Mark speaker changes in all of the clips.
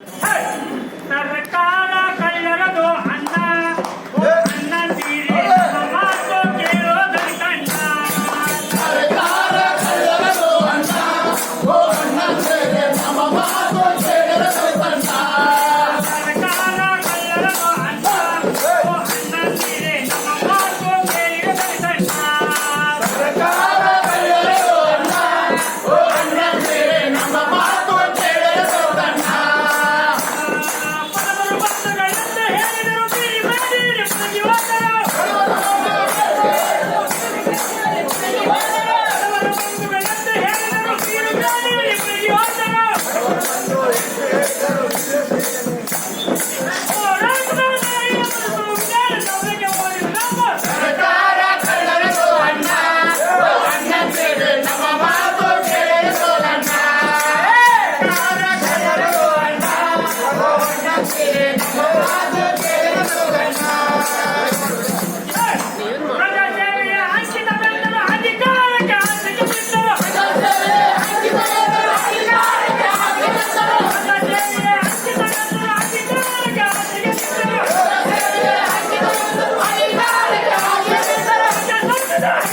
Speaker 1: ಸರ್ಕಾರ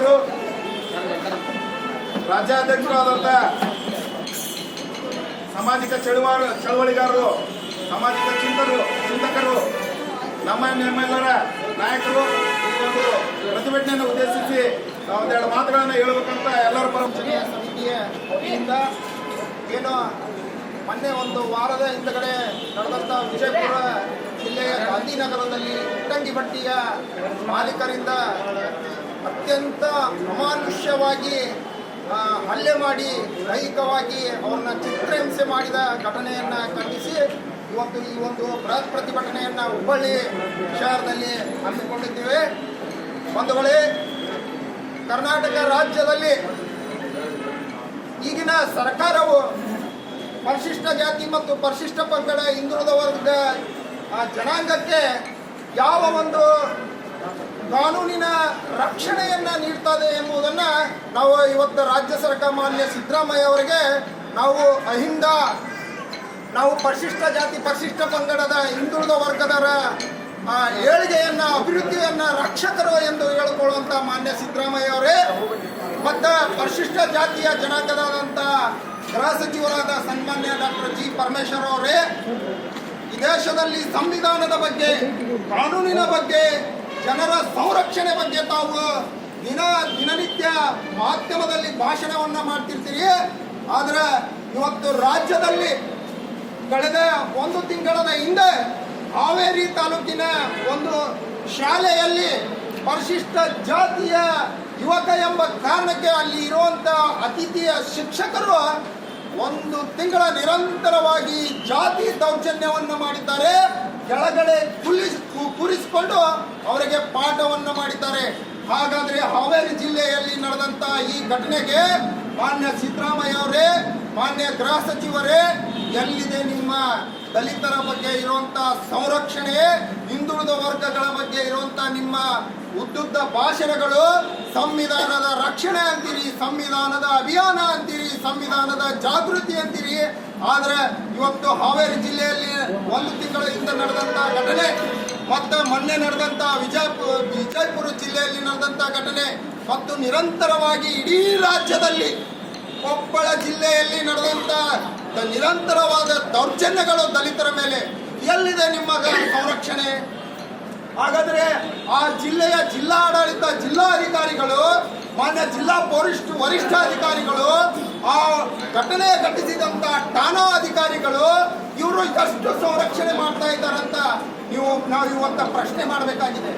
Speaker 2: ಸಂಸ್ಥಾಪಕರು ರಾಜ್ಯಾಧ್ಯಕ್ಷರಾದಂಥ ಸಾಮಾಜಿಕ ಚಳುವಾರ ಚಳವಳಿಗಾರರು, ಸಾಮಾಜಿಕ ಚಿಂತಕರು ಚಿಂತಕರು, ನಮ್ಮ ನಿಮ್ಮೆಲ್ಲರ ನಾಯಕರು ಈ ಒಂದು ಪ್ರತಿಭಟನೆಯನ್ನು ಉದ್ದೇಶಿಸಿ ಒಂದೆರಡು ಮಾತುಗಳನ್ನು ಹೇಳಬೇಕಂತ ಎಲ್ಲರ
Speaker 3: ಪರಂಪರೆಯ ಸಮಿತಿಯ ವತಿಯಿಂದ ಏನು ಮೊನ್ನೆ ಒಂದು ವಾರದ ಹಿಂದಗಡೆ ನಡೆದಂಥ ವಿಜಯಪುರ ಜಿಲ್ಲೆಯ ಗಾಂಧಿನಗರದಲ್ಲಿ ಇಟ್ಟಂಗಿ ಬಟ್ಟಿಯ ಮಾಲೀಕರಿಂದ ಅತ್ಯಂತ ಅಮಾನುಷ್ಯವಾಗಿ ಹಲ್ಲೆ ಮಾಡಿ, ದೈಹಿಕವಾಗಿ ಅವ್ರನ್ನ ಚಿತ್ರಹಿಂಸೆ ಮಾಡಿದ ಘಟನೆಯನ್ನು ಖಂಡಿಸಿ, ಇವತ್ತು ಈ ಒಂದು ಬೃಹತ್ ಪ್ರತಿಭಟನೆಯನ್ನು ಹುಬ್ಬಳ್ಳಿ ಶಹರದಲ್ಲಿ ಹಮ್ಮಿಕೊಂಡಿದ್ದೇವೆ. ಬಂಧುಗಳೇ, ಕರ್ನಾಟಕ ರಾಜ್ಯದಲ್ಲಿ ಈಗಿನ ಸರ್ಕಾರವು ಪರಿಶಿಷ್ಟ ಜಾತಿ ಮತ್ತು ಪರಿಶಿಷ್ಟ ಪಂಗಡ ಹಿಂದುಳಿದ ವರ್ಗದ ಜನಾಂಗಕ್ಕೆ ಯಾವ ಒಂದು ಕಾನೂನಿನ ರಕ್ಷಣೆಯನ್ನ ನೀಡ್ತದೆ ಎಂಬುದನ್ನ ನಾವು ಇವತ್ತು ರಾಜ್ಯ ಸರ್ಕಾರ ಮಾನ್ಯ ಸಿದ್ದರಾಮಯ್ಯ ಅವರಿಗೆ ನಾವು ಅಹಿಂದ, ನಾವು ಪರಿಶಿಷ್ಟ ಜಾತಿ, ಪರಿಶಿಷ್ಟ ಪಂಗಡದ ಹಿಂದುಳಿದ ವರ್ಗದರ ಏಳಿಗೆಯನ್ನ, ಅಭಿವೃದ್ಧಿಯನ್ನ ರಕ್ಷಕರು ಎಂದು ಹೇಳಿಕೊಳ್ಳುವಂತ ಮಾನ್ಯ ಸಿದ್ದರಾಮಯ್ಯ ಅವರೇ. ಮತ್ತು ಪರಿಶಿಷ್ಟ ಜಾತಿಯ ಜನಾಂಗದಾದಂಥ ಗೃಹ ಸಚಿವರಾದ ಸನ್ಮಾನ್ಯ ಡಾಕ್ಟರ್ ಜಿ ಪರಮೇಶ್ವರ್ ಅವರೇ, ಈ ದೇಶದಲ್ಲಿ ಸಂವಿಧಾನದ ಬಗ್ಗೆ, ಕಾನೂನಿನ ಬಗ್ಗೆ ಜನರ ಸಂರಕ್ಷಣೆ ಬಗ್ಗೆ ತಾವು ದಿನ ದಿನನಿತ್ಯ ಮಾಧ್ಯಮದಲ್ಲಿ ಭಾಷಣವನ್ನ ಮಾಡ್ತಿರ್ತೀರಿ. ಆದ್ರೆ ಇವತ್ತು ರಾಜ್ಯದಲ್ಲಿ ಕಳೆದ ಒಂದು ತಿಂಗಳ ಹಿಂದೆ ಹಾವೇರಿ ತಾಲೂಕಿನ ಒಂದು ಶಾಲೆಯಲ್ಲಿ ಪರಿಶಿಷ್ಟ ಜಾತಿಯ ಯುವಕ ಎಂಬ ಕಾರಣಕ್ಕೆ ಅಲ್ಲಿ ಇರುವಂತ ಅತಿಥಿಯ ಶಿಕ್ಷಕರು ಒಂದು ತಿಂಗಳ ನಿರಂತರವಾಗಿ ಜಾತಿ ದೌರ್ಜನ್ಯವನ್ನು ಮಾಡಿದ್ದಾರೆ. ಕೆಳಗಡೆ ಕೂರಿಸಿಕೊಂಡು ಅವರಿಗೆ ಪಾಠವನ್ನು ಮಾಡಿದ್ದಾರೆ. ಹಾಗಾದ್ರೆ ಹಾವೇರಿ ಜಿಲ್ಲೆಯಲ್ಲಿ ನಡೆದಂತ ಈ ಘಟನೆಗೆ ಮಾನ್ಯ ಸಿದ್ದರಾಮಯ್ಯ ಅವರೇ, ಮಾನ್ಯ ಗೃಹ ಸಚಿವರೇ, ಎಲ್ಲಿದೆ ನಿಮ್ಮ ದಲಿತರ ಬಗ್ಗೆ ಇರುವಂತ ಸಂರಕ್ಷಣೆ, ಹಿಂದುಳಿದ ವರ್ಗಗಳ ಬಗ್ಗೆ ಇರುವಂತ ನಿಮ್ಮ ಉದ್ದುದ್ದ ಭಾಷಣಗಳು, ಸಂವಿಧಾನದ ರಕ್ಷಣೆ ಅಂತೀರಿ, ಸಂವಿಧಾನದ ಅಭಿಯಾನ ಅಂತೀರಿ, ಸಂವಿಧಾನದ ಜಾಗೃತಿ ಅಂತೀರಿ ಆದ್ರೆ ಇವತ್ತು ಹಾವೇರಿ ಜಿಲ್ಲೆಯಲ್ಲಿ ಒಂದು ತಿಂಗಳ ಹಿಂದೆ ನಡೆದಂತ ಘಟನೆ, ಮತ್ತೆ ಮೊನ್ನೆ ನಡೆದಂತ ವಿಜಯಪುರ ವಿಜಯಪುರ ಜಿಲ್ಲೆಯಲ್ಲಿ ನಡೆದಂತ ಘಟನೆ, ಮತ್ತು ನಿರಂತರವಾಗಿ ಇಡೀ ರಾಜ್ಯದಲ್ಲಿ ಕೊಪ್ಪಳ ಜಿಲ್ಲೆಯಲ್ಲಿ ನಡೆದಂತ ನಿರಂತರವಾದ ದೌರ್ಜನ್ಯಗಳು ದಲಿತರ ಮೇಲೆ ಎಲ್ಲಿದೆ ನಿಮ್ಮ ಸಂರಕ್ಷಣೆ? ಹಾಗಾದ್ರೆ ಆ ಜಿಲ್ಲೆಯ ಜಿಲ್ಲಾಡಳಿತ ಜಿಲ್ಲಾಧಿಕಾರಿಗಳು, ಮಾನ್ಯ ಜಿಲ್ಲಾ ವರಿಷ್ಠ ವರಿಷ್ಠಾಧಿಕಾರಿಗಳು ಆ ಘಟನೆ ಘಟಿಸಿದಂತ ಠಾಣಾ ಅಧಿಕಾರಿಗಳು ಇವರು ಎಷ್ಟು ಸಂರಕ್ಷಣೆ ಮಾಡ್ತಾ ಇದ್ದಾರಂತ ನೀವು ನಾವು ಇವತ್ತ ಪ್ರಶ್ನೆ ಮಾಡಬೇಕಾಗಿದೆ.